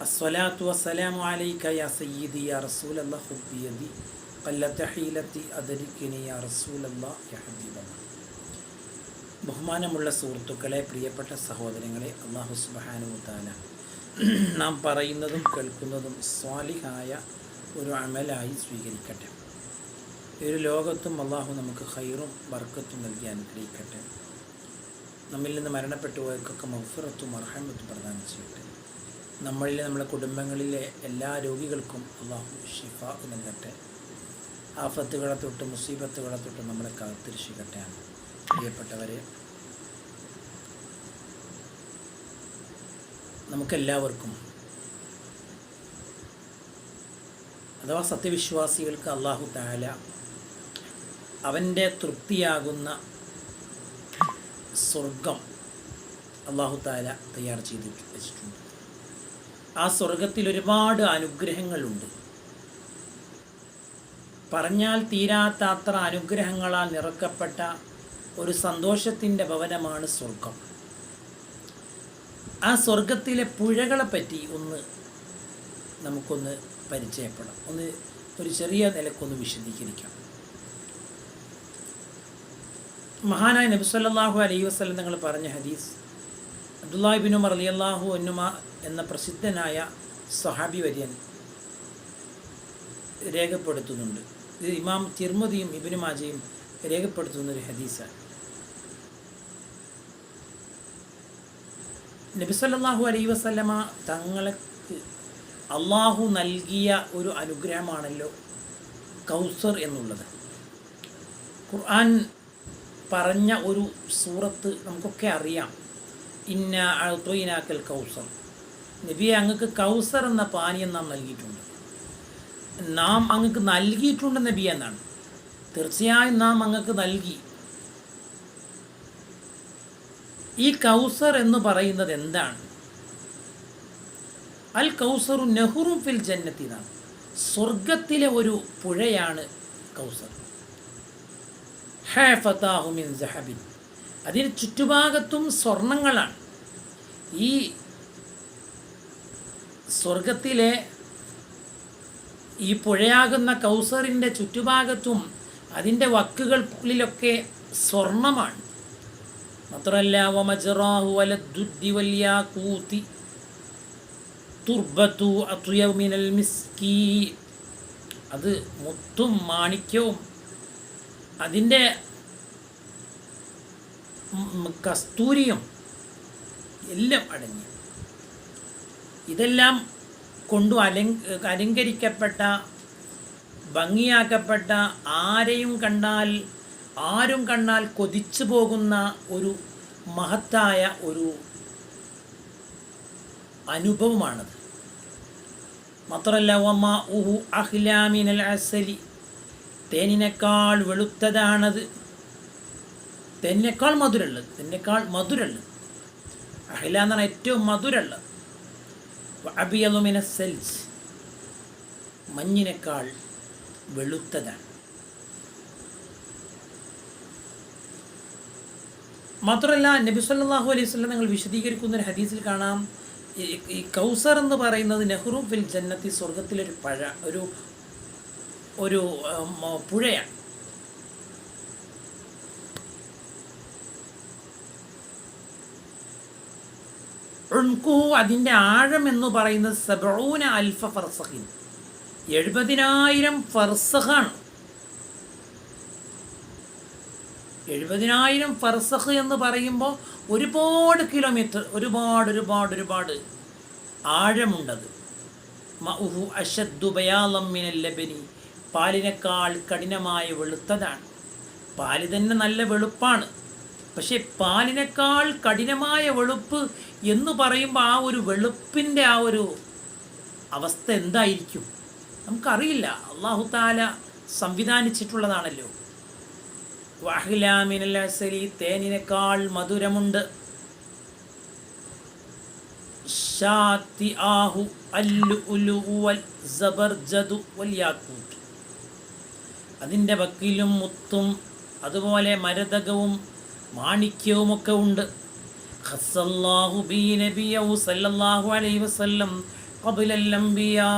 الصلاة والسلام عليك يا سيدي يا رسول الله خذ بيدي قلت حيلتي أدركني يا رسول الله يا حبيب الله ബഹുമാനമുള്ള സുഹൃത്തുക്കളെ പ്രിയപ്പെട്ട സഹോദരങ്ങളെ അള്ളാഹു സുബാനുത്താല നാം പറയുന്നതും കേൾക്കുന്നതും സ്വാലിഹായ ഒരു അമലായി സ്വീകരിക്കട്ടെ ഈ ഒരു ലോകത്തും അള്ളാഹു നമുക്ക് ഹൈറും ബർക്കത്തും നൽകി അനുഗ്രഹിക്കട്ടെ നമ്മിൽ നിന്ന് മരണപ്പെട്ടു പോയവർക്കൊക്കെ മൗഫിറത്തും അർഹമത്തും പ്രദാനം ചെയ്യട്ടെ നമ്മളിലെ നമ്മുടെ കുടുംബങ്ങളിലെ എല്ലാ രോഗികൾക്കും അള്ളാഹു ഷിഫ നൽകട്ടെ. ആഫത്തുകളെ തൊട്ട് മുസീബത്തുകളെ തൊട്ട് നമ്മളെ കാത്തിരക്ഷിക്കട്ടെ പ്രിയപ്പെട്ടവരെ നമുക്കെല്ലാവർക്കും അഥവാ സത്യവിശ്വാസികൾക്ക് അള്ളാഹു താല അവന്റെ തൃപ്തിയാകുന്ന സ്വർഗം അള്ളാഹു താല തയ്യാർ ചെയ്ത് വെച്ചിട്ടുണ്ട്. ആ സ്വർഗത്തിൽ ഒരുപാട് അനുഗ്രഹങ്ങളുണ്ട്. പറഞ്ഞാൽ തീരാത്ത അത്ര അനുഗ്രഹങ്ങളാൽ നിറക്കപ്പെട്ട ഒരു സന്തോഷത്തിന്റെ ഭവനമാണ് സ്വർഗം ആ സ്വർഗത്തിലെ പുഴകളെ പറ്റി ഒന്ന് നമുക്കൊന്ന് പരിചയപ്പെടാം. ഒന്ന് ഒരു ചെറിയ നിലക്കൊന്ന് വിശദീകരിക്കാം. മഹാനായ നബിസ്വല്ലാഹു അലൈഹി വസ്ലം നിങ്ങൾ പറഞ്ഞ ഹദീസ് അബ്ദുല്ലാഹിബിനും അലിയല്ലാഹു അന്നുമ എന്ന പ്രസിദ്ധനായ സഹാബി വര്യൻ രേഖപ്പെടുത്തുന്നുണ്ട്. ഇത് ഇമാം തിർമതിയും ഇബിനു മാജയും രേഖപ്പെടുത്തുന്ന ഒരു ഹദീസാണ് നബിസല്ലാഹു അലൈ വസല്ലമ തങ്ങൾക്ക് അള്ളാഹു നൽകിയ ഒരു അനുഗ്രഹമാണല്ലോ കൗസർ എന്നുള്ളത്. ഖുർആൻ പറഞ്ഞ ഒരു സൂറത്ത് നമുക്കൊക്കെ അറിയാം. ഇന്ന അഴുത്തൊയിനാക്കൽ കൗസർ. നബിയെ അങ്ങക്ക് കൗസർ എന്ന പാനീയം നാം നൽകിയിട്ടുണ്ട്. നാം അങ്ങക്ക് നൽകിയിട്ടുണ്ട് നബി എന്നാണ്. തീർച്ചയായും നാം അങ്ങക്ക് നൽകി. ഈ കൗസർ എന്ന് പറയുന്നത് എന്താണ്? അൽ കൗസറു നെഹ്റു ഫിൽ ജന്നത്തിനാണ് സ്വർഗത്തിലെ ഒരു പുഴയാണ് കൗസർ. ഹേ ഫത്താഹുമിൻ ജഹബിൻ അതിന് ചുറ്റുഭാഗത്തും സ്വർണങ്ങളാണ്. ഈ സ്വർഗത്തിലെ ഈ പുഴയാകുന്ന കൗസറിന്റെ ചുറ്റുഭാഗത്തും അതിന്റെ വക്കുകൾക്കുള്ളിലൊക്കെ സ്വർണമാണ്. മാത്രമല്ല വമജറാഹു വലദ്ദുദ്ദി വല്യാകൂത്തി തുർബത്തു അത്തുയമിനൽ മിസ്കി അത് മുത്തും മാണിക്യവും. അതിന്റെ കസ്തൂരിയും എല്ലാം അടങ്ങി ഇതെല്ലാം കൊണ്ടു അലങ്ക അലങ്കരിക്കപ്പെട്ട ഭംഗിയാക്കപ്പെട്ട ആരെയും കണ്ടാൽ ആരും കണ്ടാൽ കൊതിച്ചു പോകുന്ന ഒരു മഹത്തായ ഒരു അനുഭവമാണത്. മാത്രമല്ല ഒമ ഉഹു അഹ്ലാമിനൽ അസലി. തേനിനേക്കാൾ വെളുത്തതാണത്. തേനിനേക്കാൾ മധുരമുള്ളത്. തേനേക്കാൾ മധുരമുള്ളത്. അഹ്ല എന്നാണ് ഏറ്റവും മധുരമുള്ളത്. അബിയലുമിന സെൽസ് മഞ്ഞിനേക്കാൾ വെളുത്തതാണ്. മാത്രമല്ല നബി സല്ലാഹു അലൈഹി സ്വലം നിങ്ങൾ വിശദീകരിക്കുന്ന ഒരു ഹദീസിൽ കാണാം. ഈ കൗസർ എന്ന് പറയുന്നത് നെഹ്റു ഫിൽ ജന്നത്തി സ്വർഗത്തിലൊരു പഴ ഒരു ഒരു പുഴയാണ്. ഉൺകു അതിന്റെ ആഴം എന്ന് പറയുന്നത് സബൂന അൽഫ ഫർസഹിൻ എഴുപതിനായിരം ഫർസഹാണ് എഴുപതിനായിരം ഫർസഹ് എന്ന് പറയുമ്പോൾ ഒരുപാട് കിലോമീറ്റർ ഒരുപാട് ഒരുപാട് ഒരുപാട് ആഴമുണ്ടത്. മഹു അഷദ്ദുബയാലമ്മിനൽ ലബനി. പാലിനേക്കാൾ കഠിനമായ വെളുത്തതാണ്. പാൽ തന്നെ നല്ല വെളുപ്പാണ്. പക്ഷേ പാലിനേക്കാൾ കഠിനമായ വെളുപ്പ് എന്ന് പറയുമ്പോൾ ആ ഒരു വെളുപ്പിന്റെ ആ ഒരു അവസ്ഥ എന്തായിരിക്കും? നമുക്കറിയില്ല. അള്ളാഹു താല സംവിധാനിച്ചിട്ടുള്ളതാണല്ലോ. വഹ്ലാമിനൽ അസലി തേനിനേക്കാൾ മധുരമുണ്ട്. അതിന്റെ വക്കിലും മുത്തും അതുപോലെ മരതകവും മാണിക്യവുമൊക്കെ ഉണ്ട്. ബി സല്ലല്ലാഹു അലൈഹി വസല്ലം ഖബിലൽ അംബിയാ.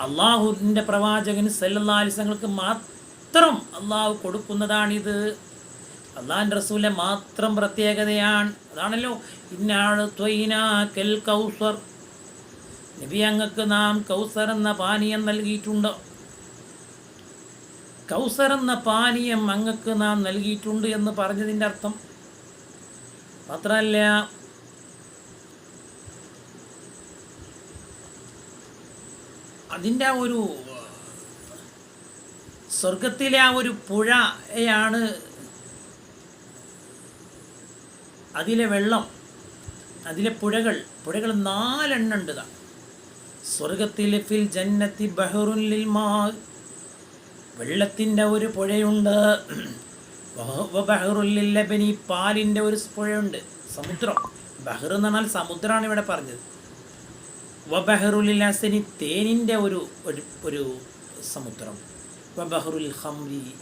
അള്ളാഹുവിന്റെ പ്രവാചകൻ സല്ലാസങ്ങൾക്ക് മാത്രം അള്ളാഹു കൊടുക്കുന്നതാണിത്. അള്ളാഹിന്റെ റസൂലെ മാത്രം പ്രത്യേകതയാണ്. അതാണല്ലോ ഇന്നാൾ ത്വൈനാക്കൽ കൗസർ. നബി അങ്ങക്ക് നാം കൗസർ എന്ന പാനീയം നൽകിയിട്ടുണ്ട്? കൗസർ എന്ന പാനീയം അങ്ങക്ക് നാം നൽകിയിട്ടുണ്ട് എന്ന് പറഞ്ഞതിന്റെ അർത്ഥം. മാത്രമല്ല അതിന്റെ ആ ഒരു സ്വർഗത്തിലെ ആ ഒരു പുഴയാണ് അതിലെ വെള്ളം അതിലെ പുഴകൾ. പുഴകൾ നാലെണ്ണം ഉണ്ട് സ്വർഗത്തിലെ ഫിൽ ജന്നത്തി ബഹറുല്ലിൽ മാ വെള്ളത്തിന്റെ ഒരു പുഴയുണ്ട്. ബഹറുല്ലിൽ ലബനി പാലിന്റെ ഒരു പുഴയുണ്ട്. സമുദ്രം. ബഹർ എന്ന് പറഞ്ഞാൽ സമുദ്രമാണ് ഇവിടെ പറഞ്ഞത്. വ അസനി തേനിന്റെ ഒരു ഒരു സമുദ്രം. വ വബഹറുൽ ഹംരി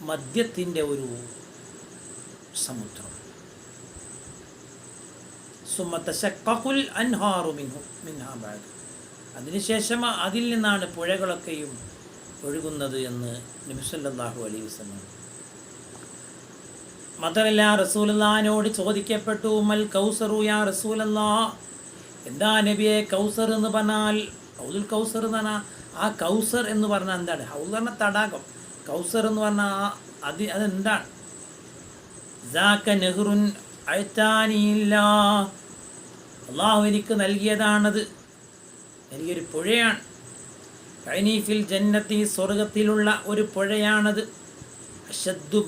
മദ്യത്തിന്റെ ഒരു സമുദ്രം. സുമത്തശക്കുൽ അൻഹാറു മിൻഹു മിൻഹാബാദ് അതിനുശേഷം അതിൽ നിന്നാണ് പുഴകളൊക്കെയും ഒഴുകുന്നത് എന്ന് നബിസല്ലാഹു അലൈഹി വസ്ലം മാത്രമല്ല റസൂലല്ലാനോട് ചോദിക്കപ്പെട്ടു മൽ കൗസറു യാ റസൂലല്ലാ എന്താ നബിയെ കൗസർ എന്ന് പറഞ്ഞാൽ ഹൗദുൽ കൗസർ എന്ന് പറഞ്ഞാൽ ആ കൗസർ എന്ന് പറഞ്ഞാൽ എന്താണ്? ഹൗദ് പറഞ്ഞ തടാകം. കൗസർ എന്ന് പറഞ്ഞാൽ അത് അതെന്താണ്? ജാക്ക നെഹ്റുൻ അയത്താനിയില്ല അള്ളാഹു എനിക്ക് നൽകിയതാണത്. എനിക്കൊരു പുഴയാണ്. കൈനീഫിൽ ജന്നത്തി സ്വർഗത്തിലുള്ള ഒരു പുഴയാണത്. അശദ്ദു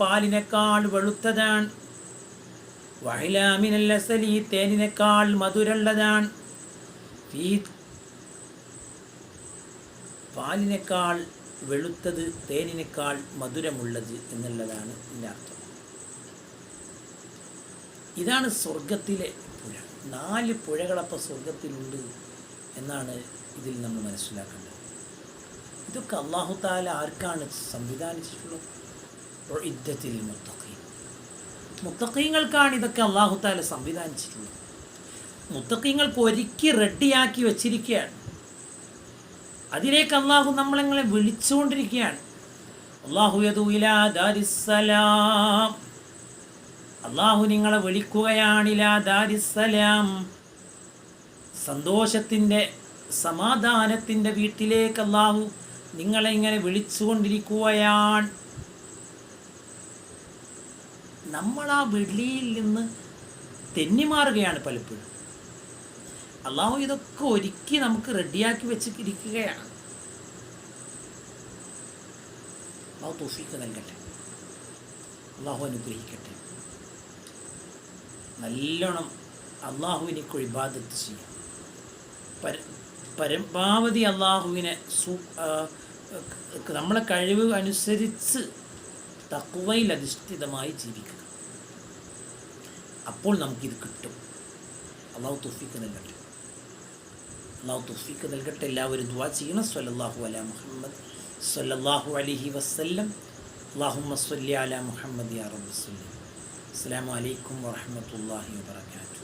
പാലിനേക്കാൾ വെളുത്തതാണ് വഹിലാമിനല്ലസലി തേനിനേക്കാൾ മധുരമുള്ളതാണ് ഈ പാലിനേക്കാൾ വെളുത്തത് തേനിനേക്കാൾ മധുരമുള്ളത് എന്നുള്ളതാണ് ഇതിന്റെ അർത്ഥം. ഇതാണ് സ്വർഗത്തിലെ പുഴ. നാല് പുഴകളപ്പോൾ സ്വർഗത്തിലുണ്ട്. എന്നാണ് ഇതിൽ നമ്മൾ മനസ്സിലാക്കേണ്ടത്. ഇതൊക്കെ അള്ളാഹു താല ആർക്കാണ് സംവിധാനിച്ചിട്ടുള്ളത്? ഇദ്ദത്തിൽ മുത്തഖീൻ. മുത്തഖീങ്ങൾക്കാണ് ഇതൊക്കെ അള്ളാഹു താല സംവിധാനിച്ചിട്ടുള്ളത്. മുത്തഖീങ്ങൾക്ക് ഒരുക്കി റെഡിയാക്കി വച്ചിരിക്കുകയാണ്. അതിലേക്ക് അള്ളാഹു നമ്മളെങ്ങളെ വിളിച്ചുകൊണ്ടിരിക്കുകയാണ്. അള്ളാഹു അള്ളാഹു നിങ്ങളെ വിളിക്കുകയാണില്ല ദാരിസ്സലാം. സന്തോഷത്തിന്റെ സമാധാനത്തിന്റെ വീട്ടിലേക്ക് അള്ളാഹു നിങ്ങളെ ഇങ്ങനെ വിളിച്ചുകൊണ്ടിരിക്കുകയാണ്. നമ്മൾ ആ വെള്ളിയിൽ നിന്ന് തെന്നിമാറുകയാണ് പലപ്പോഴും. അള്ളാഹു ഇതൊക്കെ ഒരുക്കി നമുക്ക് റെഡിയാക്കി വെച്ചിരിക്കുകയാണ്. അള്ളാഹു തോഫീക്ക് നൽകട്ടെ. അള്ളാഹു അനുഗ്രഹിക്കട്ടെ. നല്ലോണം അള്ളാഹുവിനെ കൊഴിബാധത്ത് ചെയ്യാം. പര പരമാവധി അള്ളാഹുവിനെ നമ്മളെ കഴിവ് അനുസരിച്ച് തക്കുവയിൽ അധിഷ്ഠിതമായി ജീവിക്കുക. അപ്പോൾ നമുക്കിത് കിട്ടും. അള്ളാഹു തുഫീക്ക് നൽകട്ടെ. അള്ളാഹു തുഫീക്ക് നൽകട്ടെ. എല്ലാവരും ദുവാ ചെയ്യണം. സ്വല്ലാഹു അല മുഹമ്മദ് സ്വല്ലാഹു അലൈഹി വസല്ലം. അള്ളാഹുമ്മ സല്ലി അല മുഹമ്മദ് യാ റബ്ബി അസ്സാം അസ്സലാമു അലൈക്കും വറഹ്മത്തുള്ളാഹി വബറകാതുഹു.